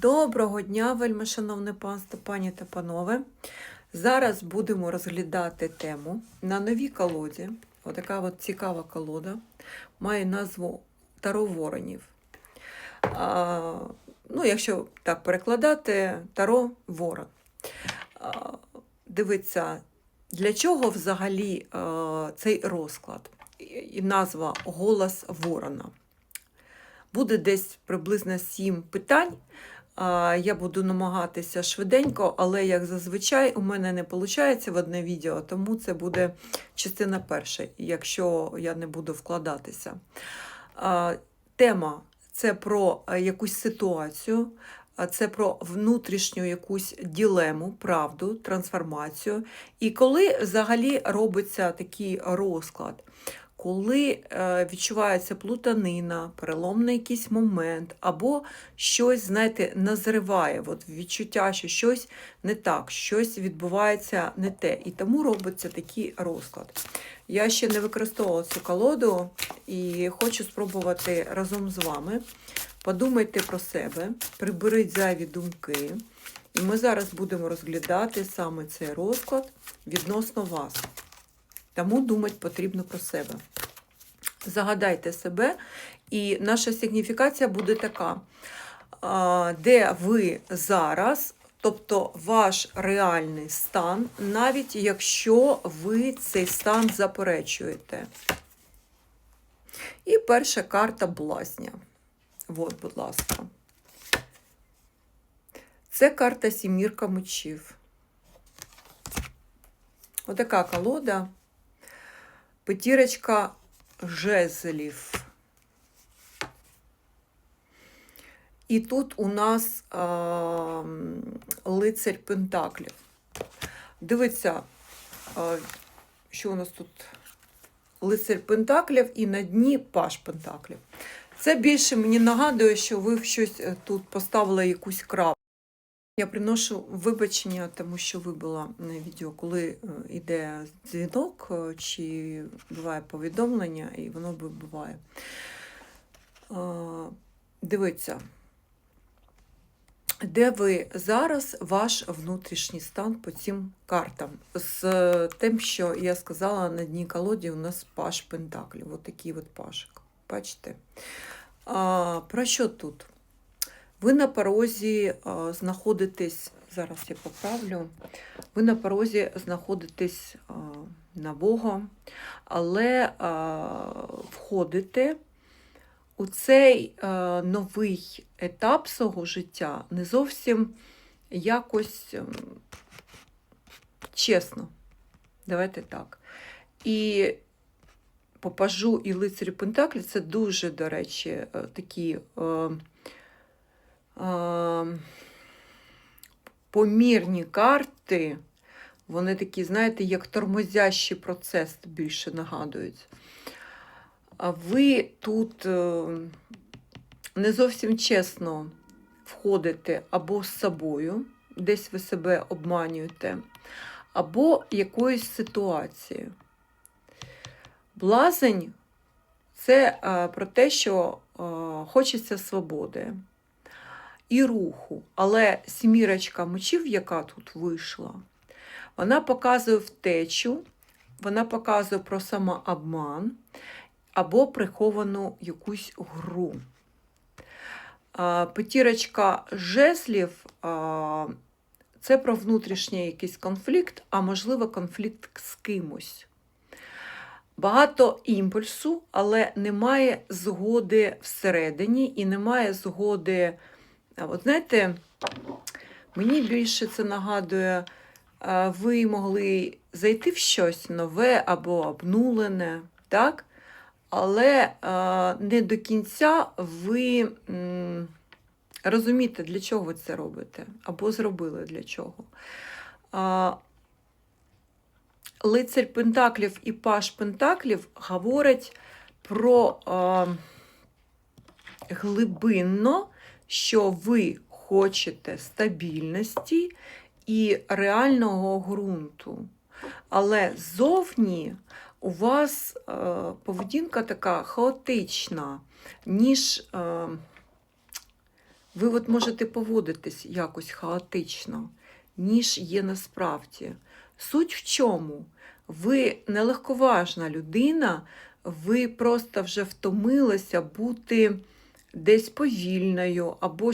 Доброго дня, вельми шановне панство, пані та панове. Зараз будемо розглядати тему на новій колоді. Отака от цікава колода. Має назву Таро Воронів. Ну, якщо так перекладати, Таро Ворон. А, дивіться, для чого взагалі цей розклад? І назва Голос Ворона. Буде десь приблизно сім питань. Я буду намагатися швиденько, але як зазвичай у мене не виходить в одне відео, тому це буде частина перша, якщо я не буду вкладатися. Тема це про е, якусь ситуацію, це про внутрішню якусь ділему, правду, трансформацію. І коли взагалі робиться такий розклад, коли е, відчувається плутанина, переломний якийсь момент, або щось, знаєте, назриває, от відчуття, що щось не так, щось відбувається не те. І тому робиться такий розклад. Я ще не використовувала цю колоду і хочу спробувати разом з вами. Подумайте про себе, приберіть зайві думки. І ми зараз будемо розглядати саме цей розклад відносно вас. Тому думати потрібно про себе. Загадайте себе, і наша сигніфікація буде така, де ви зараз, тобто ваш реальний стан, навіть якщо ви цей стан заперечуєте. І перша карта блазня. От, будь ласка. Це карта сімірка мечів. Отака колода. П'ятірочка жезлів. І тут у нас м, лицарь Пентаклів. Дивіться, а, що у нас тут лицарь Пентаклів і на дні паш Пентаклів. Це більше мені нагадує, що ви щось е, тут поставили якусь крапку. Я приношу вибачення, тому що вибила на відео, коли е, йде дзвінок е, чи буває повідомлення, і воно вибиває. Е, Дивіться, де ви зараз ваш внутрішній стан по цим картам? З тим, що я сказала на дні колоді, у нас паш пентаклів. Ось такий от пашик. Бачите? А, Про що тут? Ви на порозі знаходитесь, зараз я поправлю, ви на порозі знаходитесь а, нового, але входите у цей новий етап свого життя не зовсім якось ем, чесно. Давайте так. І попажу і лицарі Пентаклі це дуже, до речі, е, такі. Е, а, помірні карти, вони такі, знаєте, як тормозящий процес більше нагадують. А ви тут е, не зовсім чесно входите або з собою, десь ви себе обманюєте, або якоюсь ситуацією. Блазень це е, про те, що е, хочеться свободи і руху. Але сімірочка мечів, яка тут вийшла, вона показує втечу, вона показує про самообман або приховану якусь гру. П'ятірочка жезлів це про внутрішній якийсь конфлікт, а можливо, конфлікт з кимось. Багато імпульсу, але немає згоди всередині і немає згоди. От знаєте, мені більше це нагадує, ви могли зайти в щось нове або обнулене, так? але не до кінця ви розумієте, для чого ви це робите, або зробили для чого. Лицарь Пентаклів і Паш Пентаклів говорять про глибинно, що ви хочете стабільності і реального ґрунту. Але зовні у вас е, поведінка така хаотична, ніж е, ви от можете поводитись якось хаотично, ніж є насправді. Суть в чому? Ви нелегковажна людина, ви просто вже втомилися бути десь повільною, або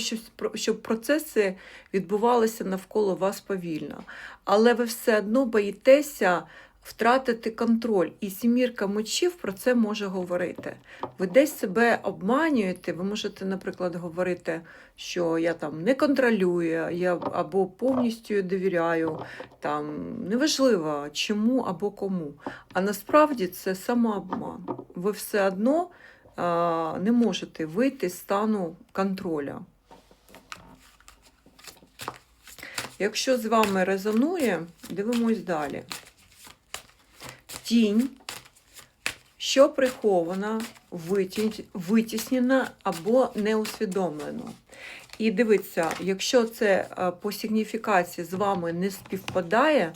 щоб процеси відбувалися навколо вас повільно. Але ви все одно боїтеся втратити контроль. І сімірка мечів про це може говорити. Ви десь себе обманюєте, ви можете, наприклад, говорити, що я там не контролюю, я або повністю довіряю, там неважливо чому або кому. А насправді це самообман. Ви все одно не можете вийти з стану контроля. Якщо з вами резонує, дивимось далі. Тінь, що прихована, витіснена або не усвідомлено. І дивіться, якщо це е, по сигніфікації з вами не співпадає,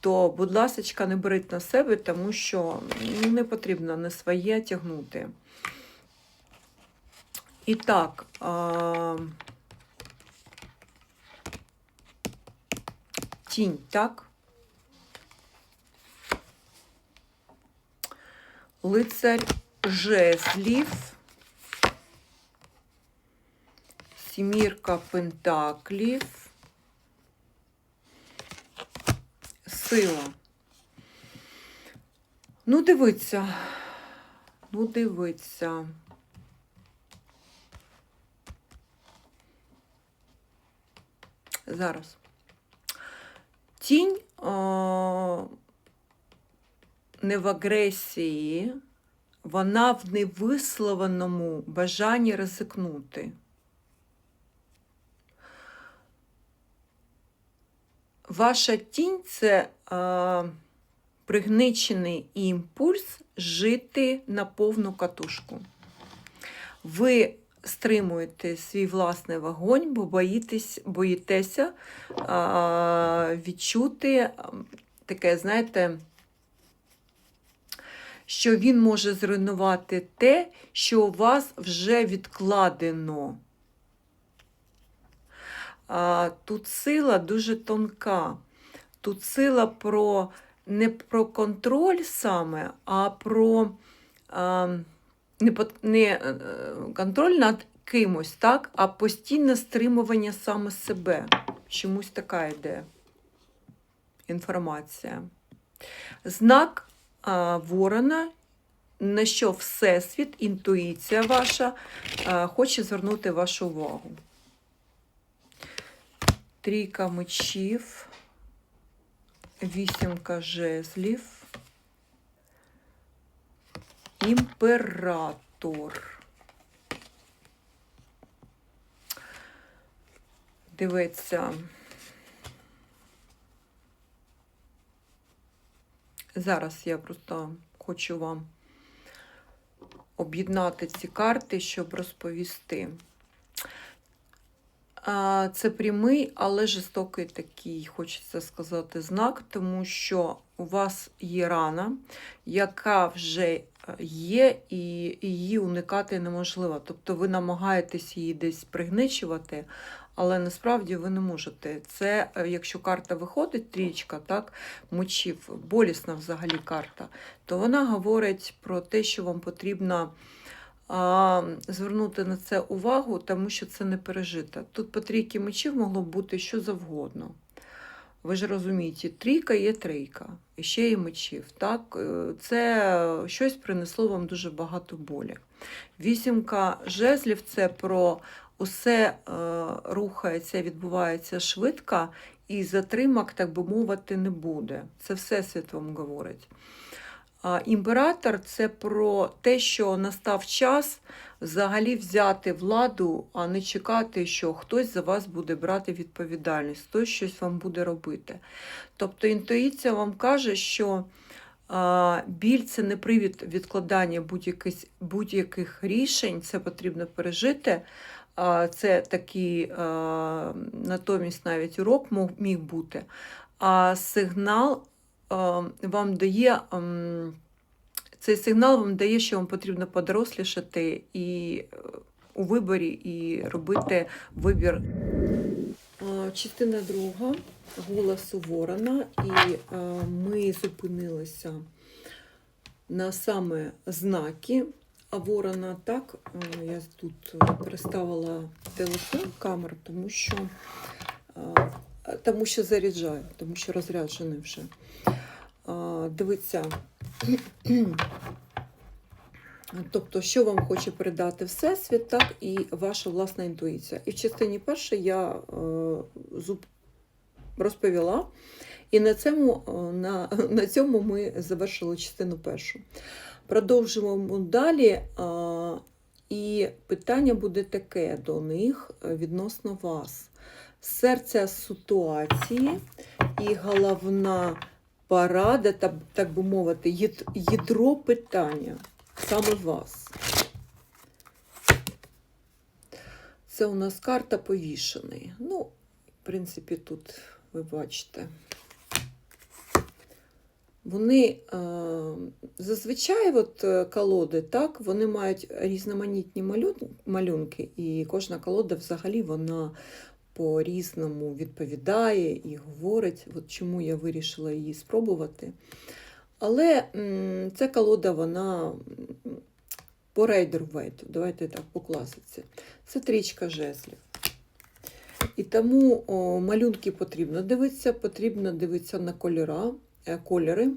то, будь ласка, не беріть на себе, тому що не потрібно не своє тягнути. І так, тінь, так? Лицарь жезлів, сімірка пентаклів, сила. Ну, дивиться, ну, дивиться. Зараз. Тінь а, не в агресії, вона в невисловленому бажанні ризикнути. Ваша тінь це а, пригничений імпульс жити на повну катушку. Ви стримуєте свій власний вогонь, бо боїтесь, боїтеся а, відчути таке, знаєте, що він може зруйнувати те, що у вас вже відкладено. А, тут сила дуже тонка. Тут сила про не про контроль саме, а про а, не, не е, контроль над кимось, так, а постійне стримування саме себе. Чомусь така йде інформація. Знак а, Ворона, на що Всесвіт, інтуїція ваша а, хоче звернути вашу увагу. Трійка мечів, вісімка жезлів, імператор. Дивиться. Зараз я просто хочу вам об'єднати ці карти, щоб розповісти. Це прямий, але жорстокий такий, хочеться сказати, знак, тому що у вас є рана, яка вже є, і її уникати неможливо. Тобто ви намагаєтесь її десь пригничувати, але насправді ви не можете. Це, е, якщо карта виходить, трічка, так, мочів, болісна взагалі карта, то вона говорить про те, що вам потрібно а, звернути на це увагу, тому що це не пережито. Тут по трійки мечів могло бути що завгодно. Ви ж розумієте, трійка є трійка, і ще є мечів. Так? Е, Це щось принесло вам дуже багато болі. Вісімка жезлів це про усе е, рухається, відбувається швидко, і затримок, так би мовити, не буде. Це всесвіт вам говорить. Імператор це про те, що настав час взагалі взяти владу, а не чекати, що хтось за вас буде брати відповідальність, хтось щось вам буде робити. Тобто інтуїція вам каже, що Біль це не привід відкладання будь-яких, рішень, це потрібно пережити. Це такий натомість навіть урок міг бути. А сигнал вам дає. Цей сигнал вам дає, що вам потрібно подорослішати і е, у виборі і робити вибір. Частина друга голосу Ворона, і е, ми зупинилися на саме знаки а Ворона. Так, е, я тут переставила телефон камеру, тому що, е, тому що заряджаю, тому що розряджений вже. Дивіться. Тобто, що вам хоче передати Всесвіт, так і ваша власна інтуїція. І в частині першої я е, зуб розповіла, і на цьому, е, на, на цьому ми завершили частину першу. Продовжуємо далі. І питання буде таке до них е, відносно вас. Серця ситуації і головна порада, так, би мовити, ядро питання саме вас. Це у нас карта повішений. Ну, в принципі, тут ви бачите. Вони е, зазвичай от, е, колоди, так, вони мають різноманітні малюнки, і кожна колода взагалі вона по-різному відповідає і говорить, от чому я вирішила її спробувати. Але ця колода, вона по рейдеру вейт, давайте так, по класиці. Це трічка жезлів. І тому о, малюнки потрібно дивитися, потрібно дивитися на кольора, е, кольори,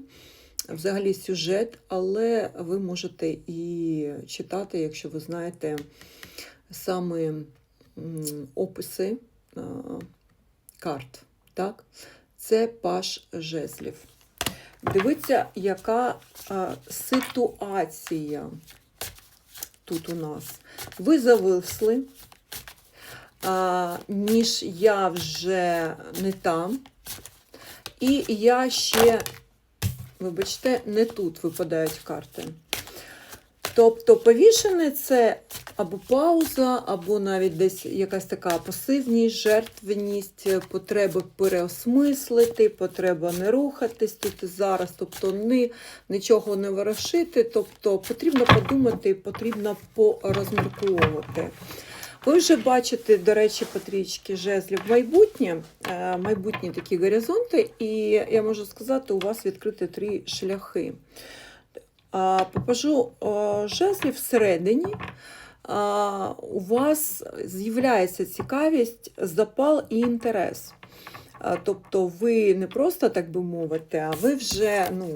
взагалі сюжет, але ви можете і читати, якщо ви знаєте саме описи карт. Так? Це паш жезлів. Дивіться, яка а, ситуація тут у нас. Ви зависли, а, ніж я вже не там. І я ще, вибачте, не тут випадають карти. Тобто повішене це або пауза, або навіть десь якась така пасивність, жертвеність, потреба переосмислити, потреба не рухатись тут і зараз, тобто ні, нічого не ворошити, тобто потрібно подумати, потрібно порозмірковувати. Ви вже бачите, до речі, по трічки жезлів майбутнє, е, майбутні такі горизонти, і я можу сказати, у вас відкриті три шляхи. Покажу жезлів всередині. У вас з'являється цікавість, запал і інтерес. Тобто ви не просто, так би мовити, а ви вже, ну,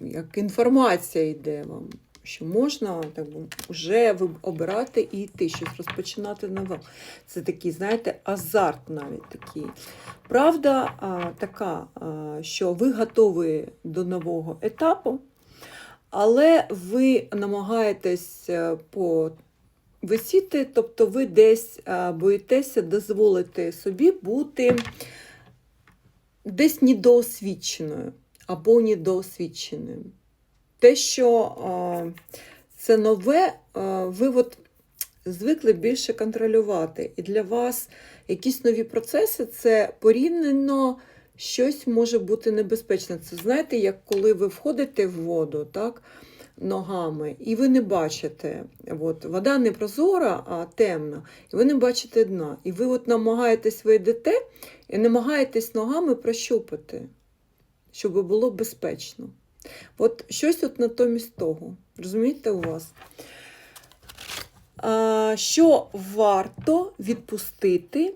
як інформація йде вам, що можна так би, вже обирати і йти, щось розпочинати нове. Це такий, знаєте, азарт навіть такий. Правда така, що ви готові до нового етапу. Але ви намагаєтесь е, повисіти, тобто ви десь боїтеся дозволити собі бути десь недоосвідченою або недоосвідченою. Те, що це нове, ви от звикли більше контролювати. І для вас якісь нові процеси це порівняно щось може бути небезпечне. Це знаєте, як коли ви входите в воду, так? Ногами, і ви не бачите, от, вода не прозора, а темна, і ви не бачите дна. І ви от намагаєтесь ви йдете і намагаєтесь ногами прощупати, щоб було безпечно. От щось от натомість того. Розумієте у вас? Що варто відпустити?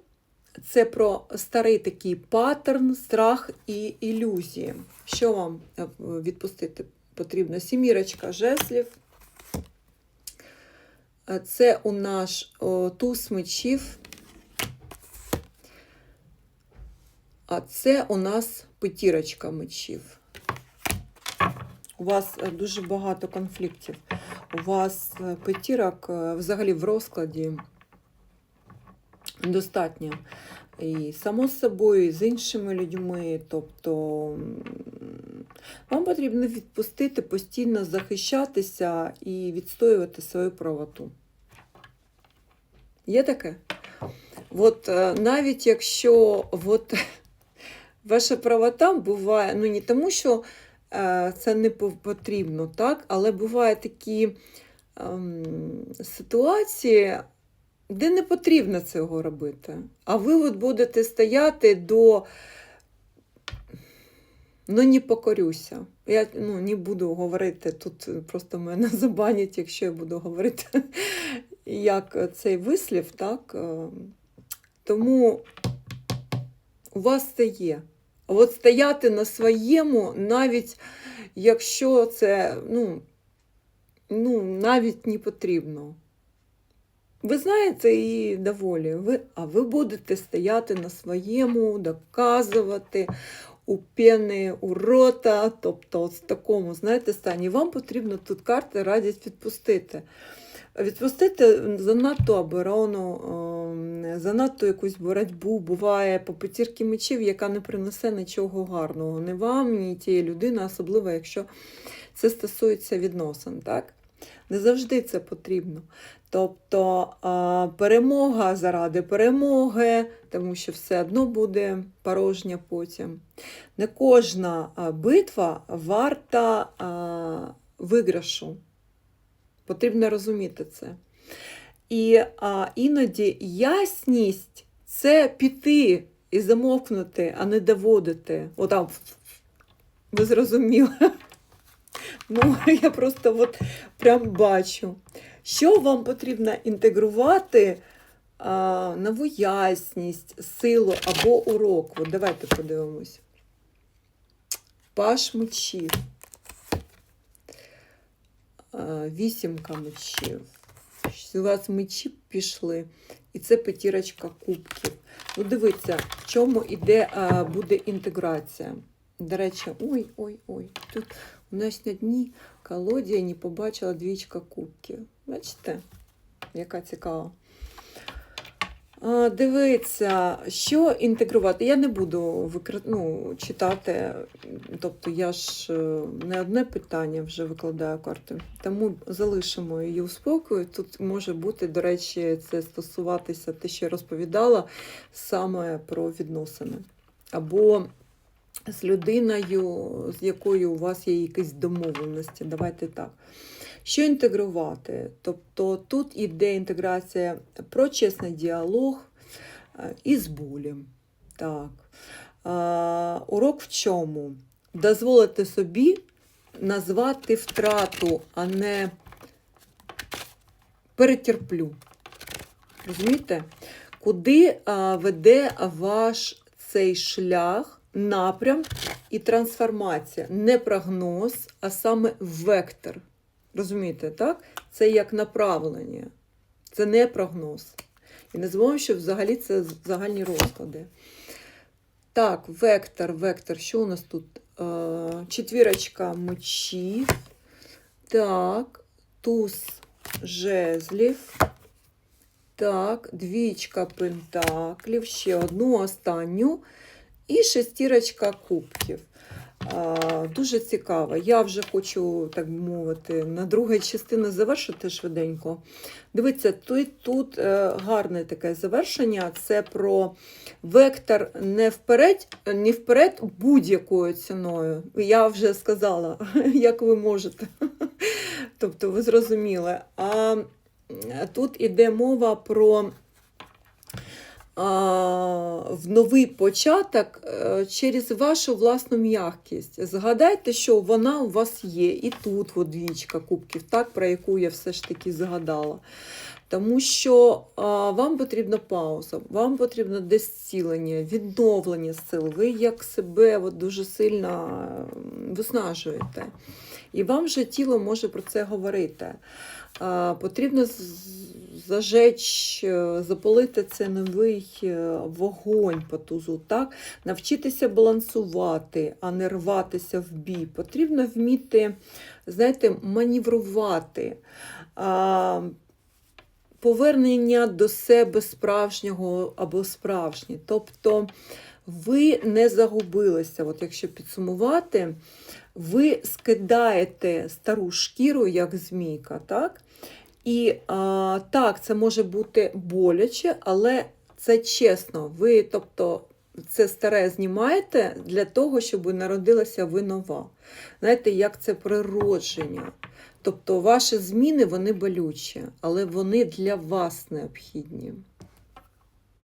Це про старий такий паттерн, страх і ілюзії. Що вам е, відпустити потрібно? Сімірочка жеслів. Це у нас о, туз мечів. А це у нас п'ятірочка мечів. У вас е, дуже багато конфліктів. У вас е, п'ятірок е, взагалі в розкладі достатньо. І само собою, і з іншими людьми. Тобто Вам потрібно відпустити, постійно захищатися і відстоювати свою правоту. Є таке? От е, навіть якщо от, ваша правота буває, ну не тому, що е, це не потрібно, так? але бувають такі ем, ситуації, де не потрібно цього робити. А ви от будете стояти до. Ну, не покорюся. Я ну, не буду говорити, тут просто мене забанять, якщо я буду говорити як цей вислів, так? Е, Тому у вас це є. От стояти на своєму, навіть якщо це ну, ну, навіть не потрібно. Ви знаєте і доволі, ви, а ви будете стояти на своєму, доказувати у пени, у рота, тобто в такому, знаєте, стані. Вам потрібно тут карти радять відпустити. Відпустити занадто оборону, ем, занадто якусь боротьбу буває по п'ятірки мечів, яка не принесе нічого гарного. Ні вам, ні тієї людини, особливо, якщо це стосується відносин. Так? Не завжди це потрібно. Тобто перемога заради перемоги, тому що все одно буде порожня потім. Не кожна битва варта виграшу. Потрібно розуміти це. І іноді ясність це піти і замовкнути, а не доводити. Отам, ви зрозуміли. Ну, я просто от прям бачу. Що вам потрібно інтегрувати а, нову ясність, силу або урок? От давайте подивимось. Паш мечів. Вісімка мечів. У вас мечі пішли, і це п'ятірочка кубків. Ну, дивіться, в чому іде, буде інтеграція. До речі, ой, ой, ой. Тут у нас на дні колоді я не побачила двічка кубків. Бачите, яка цікава. А, Дивіться, що інтегрувати. Я не буду викр... ну, читати, тобто я ж е, не одне питання вже викладаю карти, тому залишимо її у спокою. Тут може бути, до речі, це стосуватися те, що я розповідала, саме про відносини. Або з людиною, з якою у вас є якісь домовленості. Давайте так. Що інтегрувати? Тобто тут іде інтеграція про чесний діалог е, із болем. Так. А, урок в чому? Дозволити собі назвати втрату, а не перетерплю. Розумієте? Куди а, веде ваш цей шлях, напрям і трансформація? Не прогноз, а саме вектор. Розумієте, так? Це як направлення, це не прогноз. І не забуваємо, що взагалі це загальні розклади. Так, вектор, вектор. Що у нас тут? Е, Четвірочка мечів. Так, туз жезлів. Так, двічка пентаклів, ще одну останню. І шестірочка кубків. Дуже цікаво. Я вже хочу, так би мовити, на другу частину завершити швиденько. Дивіться, тут, тут е, гарне таке завершення. Це про вектор не вперед, не вперед будь-якою ціною. Я вже сказала, як ви можете. Тобто, ви зрозуміли. А тут іде мова про в новий початок е, через вашу власну м'якість. Згадайте, що вона у вас є. І тут от двічка кубків, так, про яку я все ж таки згадала. Тому що а, вам потрібна пауза, вам потрібно десь зцілення, відновлення сил. Ви як себе от, дуже сильно виснажуєте. І вам же тіло може про це говорити. Потрібно зажечь, е, запалити цей новий е, вогонь по тузу, так? навчитися балансувати, а не рватися в бій. Потрібно вміти, знаєте, маніврувати. Повернення до себе справжнього або справжнє. Тобто ви не загубилися. От якщо підсумувати, ви скидаєте стару шкіру, як змійка, так? І а, так, це може бути боляче, але це чесно. Ви, тобто, це старе знімаєте для того, щоб народилася ви нова. Знаєте, як це природження. Тобто ваші зміни вони болючі, але вони для вас необхідні.